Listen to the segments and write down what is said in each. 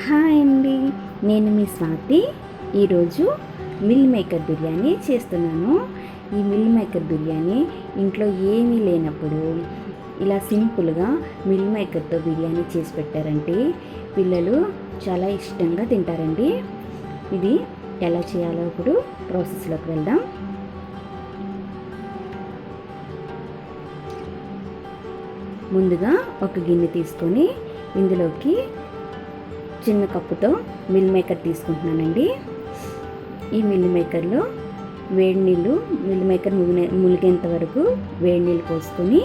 Hi అండి. నేను మీ స్వాతి. ఈరోజు మిల్ మేకర్ బిర్యానీ చేస్తున్నాను. ఈ మిల్ మేకర్ బిర్యానీ ఇంట్లో ఏమీ లేనప్పుడు ఇలా సింపుల్గా మిల్ మేకర్తో బిర్యానీ చేసి పెట్టారంటే పిల్లలు చాలా ఇష్టంగా తింటారండి. ఇది ఎలా చేయాలో ఇప్పుడు ప్రాసెస్లోకి వెళ్దాం. ముందుగా ఒక గిన్నె తీసుకొని ఇందులోకి చిన్న కప్పుతో మిల్ మేకర్ తీసుకుంటున్నానండి. ఈ మిల్ మేకర్లో వేడి నీళ్ళు మిల్ మేకర్ ముగిన ములిగేంత వరకు వేడి నీళ్ళు పోసుకొని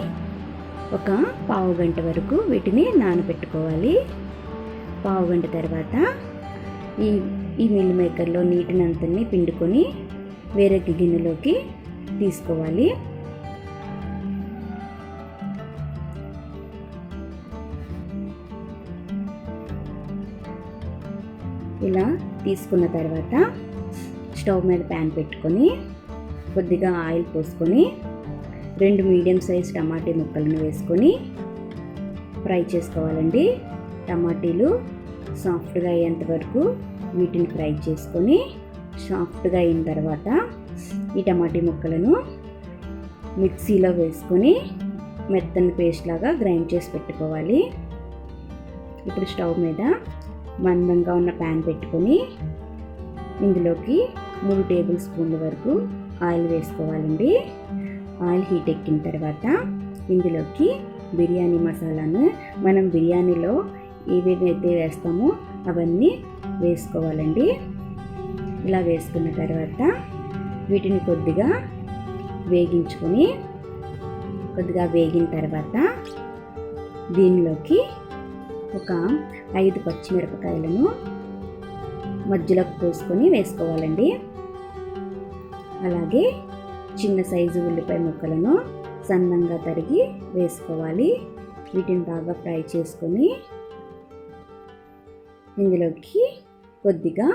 ఒక పావు గంట వరకు వీటిని నానబెట్టుకోవాలి. పావు గంట తర్వాత ఈ ఈ మిల్ మేకర్లో నీటిని అంతని పిండుకొని వేరే గిన్నెలోకి తీసుకోవాలి. ఇలా తీసుకున్న తర్వాత స్టవ్ మీద ప్యాన్ పెట్టుకొని కొద్దిగా ఆయిల్ పోసుకొని రెండు మీడియం సైజ్ టమాటీ ముక్కలను వేసుకొని ఫ్రై చేసుకోవాలండి. టమాటీలు సాఫ్ట్గా అయ్యేంత వరకు వీటిని ఫ్రై చేసుకొని సాఫ్ట్గా అయిన తర్వాత ఈ టమాటీ ముక్కలను మిక్సీలో వేసుకొని మెత్తని పేస్ట్ లాగా గ్రైండ్ చేసి పెట్టుకోవాలి. ఇప్పుడు స్టవ్ మీద మందంగా ఉన్న ప్యాన్ పెట్టుకొని ఇందులోకి మూడు టేబుల్ స్పూన్ల వరకు ఆయిల్ వేసుకోవాలండి. ఆయిల్ హీట్ ఎక్కిన తర్వాత ఇందులోకి బిర్యానీ మసాలాను మనం బిర్యానీలో ఏవేవైతే వేస్తామో అవన్నీ వేసుకోవాలండి. ఇలా వేసుకున్న తర్వాత వీటిని కొద్దిగా వేగించుకొని కొద్దిగా వేగిన తర్వాత దీనిలోకి ఒక ఐదు పచ్చిమిరపకాయలను మధ్యలోకి పోసుకొని వేసుకోవాలండి. అలాగే చిన్న సైజు ఉల్లిపాయ ముక్కలను సన్నంగా తరిగి వేసుకోవాలి. వీటిని బాగా ఫ్రై చేసుకొని ఇందులోకి కొద్దిగా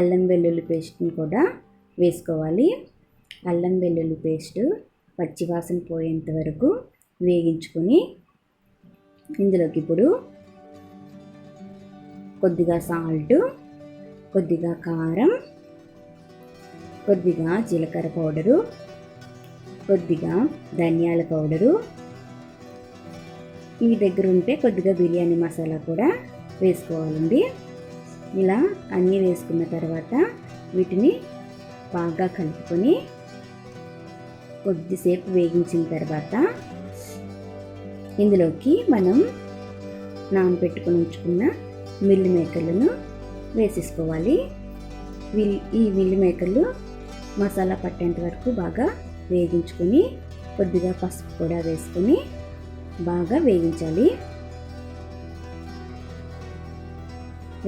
అల్లం వెల్లుల్లి పేస్ట్ని కూడా వేసుకోవాలి. అల్లం వెల్లుల్లి పేస్ట్ పచ్చివాసన పోయేంత వరకు వేగించుకొని ఇందులోకి ఇప్పుడు కొద్దిగా సాల్ట్ కొద్దిగా కారం కొద్దిగా జీలకర్ర పౌడరు కొద్దిగా ధనియాల పౌడరు. మీ దగ్గర ఉంటే కొద్దిగా బిర్యానీ మసాలా కూడా వేసుకోవాలండి. ఇలా అన్నీ వేసుకున్న తర్వాత వీటిని బాగా కలుపుకొని కొద్దిసేపు వేగించిన తర్వాత ఇందులోకి మనం నానబెట్టుకొని ఉంచుకున్న మిల్లి మేకర్లను వేసేసుకోవాలి. ఈ మిల్లి మేకర్లు మసాలా పట్టేంత వరకు బాగా వేగించుకొని కొద్దిగా పసుపు కూడా వేసుకొని బాగా వేయించాలి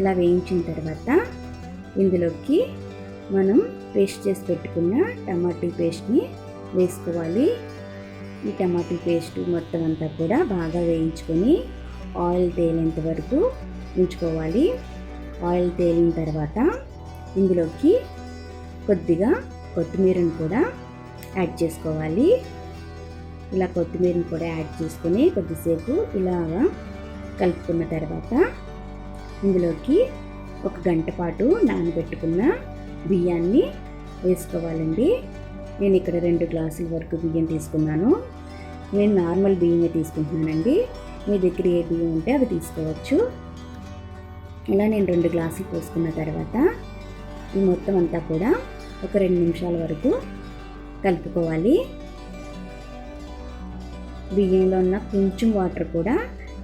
ఇలా వేయించిన తర్వాత ఇందులోకి మనం పేస్ట్ చేసి పెట్టుకున్న టమాటీ పేస్ట్ని వేసుకోవాలి. ఈ టమాటీ పేస్ట్ మొత్తం అంతా కూడా బాగా వేయించుకొని ఆయిల్ తేలేంత వరకు ఉంచుకోవాలి ఆయిల్ తేలిన తర్వాత ఇందులోకి కొద్దిగా కొత్తిమీరను కూడా యాడ్ చేసుకోవాలి. ఇలా కొత్తిమీరను కూడా యాడ్ చేసుకొని కొద్దిసేపు ఇలాగా కలుపుకున్న తర్వాత ఇందులోకి ఒక గంట పాటు నానబెట్టుకున్న బియ్యాన్ని వేసుకోవాలండి. నేను ఇక్కడ రెండు గ్లాసుల వరకు బియ్యం తీసుకున్నాను. నేను నార్మల్ బియ్యమే తీసుకుంటున్నానండి. మీ దగ్గర ఏ బియ్యం ఉంటే అవి తీసుకోవచ్చు. ఇలా నేను రెండు గ్లాసులు పోసుకున్న తర్వాత ఈ మొత్తం అంతా కూడా ఒక రెండు నిమిషాల వరకు కలుపుకోవాలి. బియ్యంలో ఉన్న కొంచెం వాటర్ కూడా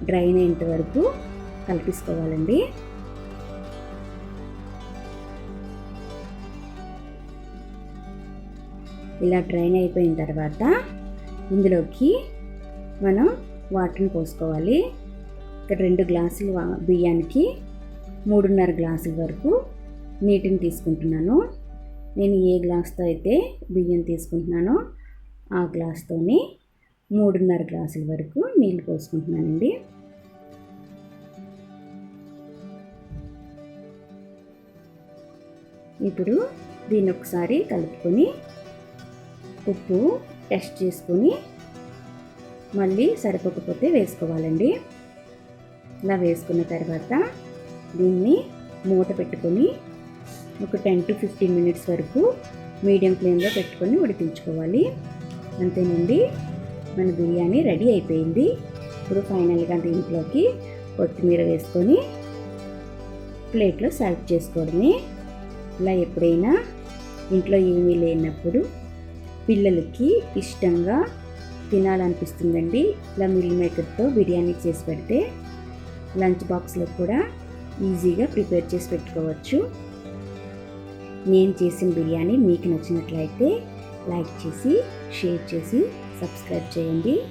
డ్రైన్ అయ్యేంత వరకు కలిపిసుకోవాలండి. ఇలా డ్రైన్ అయిపోయిన తర్వాత ఇందులోకి మనం వాటర్ని పోసుకోవాలి. ఇక్కడ రెండు గ్లాసులు బియ్యానికి మూడున్నర గ్లాసుల వరకు నీటిని తీసుకుంటున్నాను. నేను ఏ గ్లాస్తో అయితే బియ్యం తీసుకుంటున్నానో ఆ గ్లాస్తోని మూడున్నర గ్లాసుల వరకు నీళ్ళు పోసుకుంటున్నానండి. ఇప్పుడు దీన్ని ఒకసారి కలుపుకొని ఉప్పు టెస్ట్ చేసుకొని మళ్ళీ సరిపోకపోతే వేసుకోవాలండి. ఇలా వేసుకున్న తర్వాత దీన్ని మూత పెట్టుకొని ఒక టెన్ టు ఫిఫ్టీన్ మినిట్స్ వరకు మీడియం ఫ్లేమ్లో పెట్టుకొని ఉడికించుకోవాలి. అంతేనండి మన బిర్యానీ రెడీ అయిపోయింది. ఇప్పుడు ఫైనల్గా దీంట్లోకి కొత్తిమీర వేసుకొని ప్లేట్లో సర్వ్ చేసుకోవడమే. ఇలా ఎప్పుడైనా ఇంట్లో ఏమీ లేనప్పుడు పిల్లలకి ఇష్టంగా తినాలనిపిస్తుందండి. ఇలా మిల్ మేకర్తో బిర్యానీ చేసి పెడితే లంచ్ బాక్స్లో కూడా ఈజీగా ప్రిపేర్ చేసి పెట్టుకోవచ్చు. నేను చేసిన బిర్యానీ మీకు నచ్చినట్లయితే లైక్ చేసి షేర్ చేసి సబ్స్క్రైబ్ చేయండి.